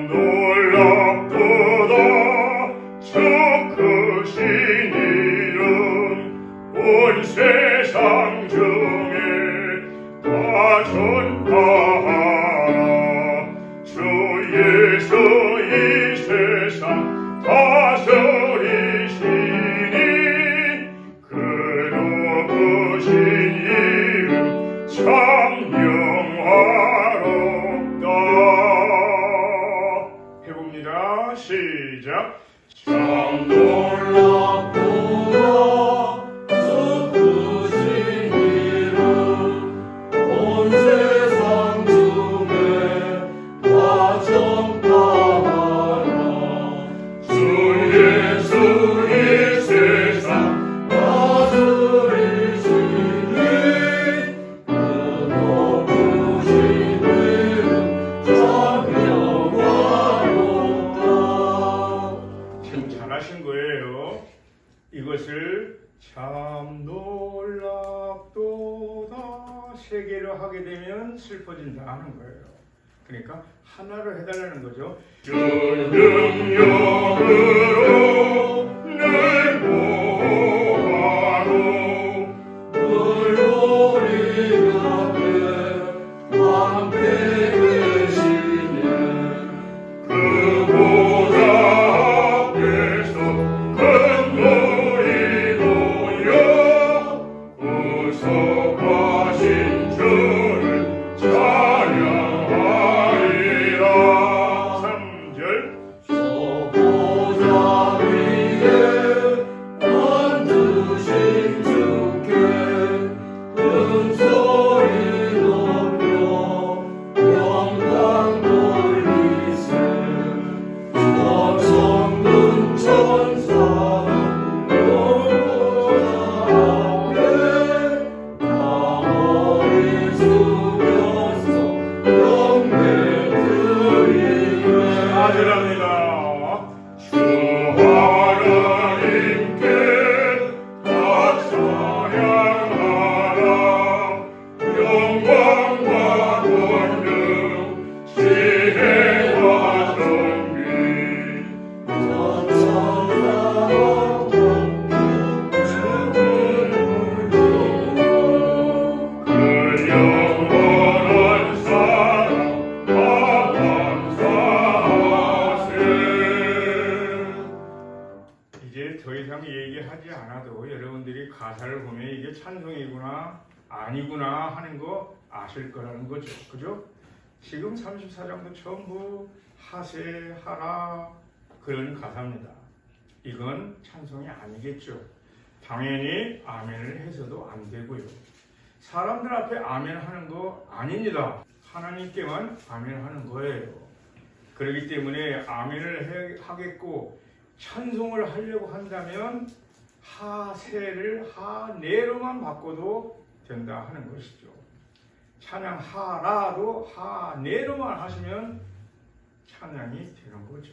참 놀랍도다. 저 크신 이름 온세 참놀 참 놀랍도다 세 개로 하게 되면 슬퍼진다 하는 거예요. 그러니까 하나로 해달라는 거죠. 주 능력으로 아 이상 얘기하지 않아도 여러분들이 가사를 보면 이게 찬송이구나 아니구나 하는 거 아실 거라는 거죠 그죠? 지금 34장도 전부 하세 하라 그런 가사입니다 이건 찬송이 아니겠죠 당연히 아멘을 해서도 안 되고요 사람들 앞에 아멘 하는 거 아닙니다. 하나님께만 아멘 하는 거예요. 그렇기 때문에 아멘을 해- 하겠고 찬송을 하려고 한다면 하세를 하네로만 바꿔도 된다 하는 것이죠. 찬양 하라도 하네로만 하시면 찬양이 되는 거죠.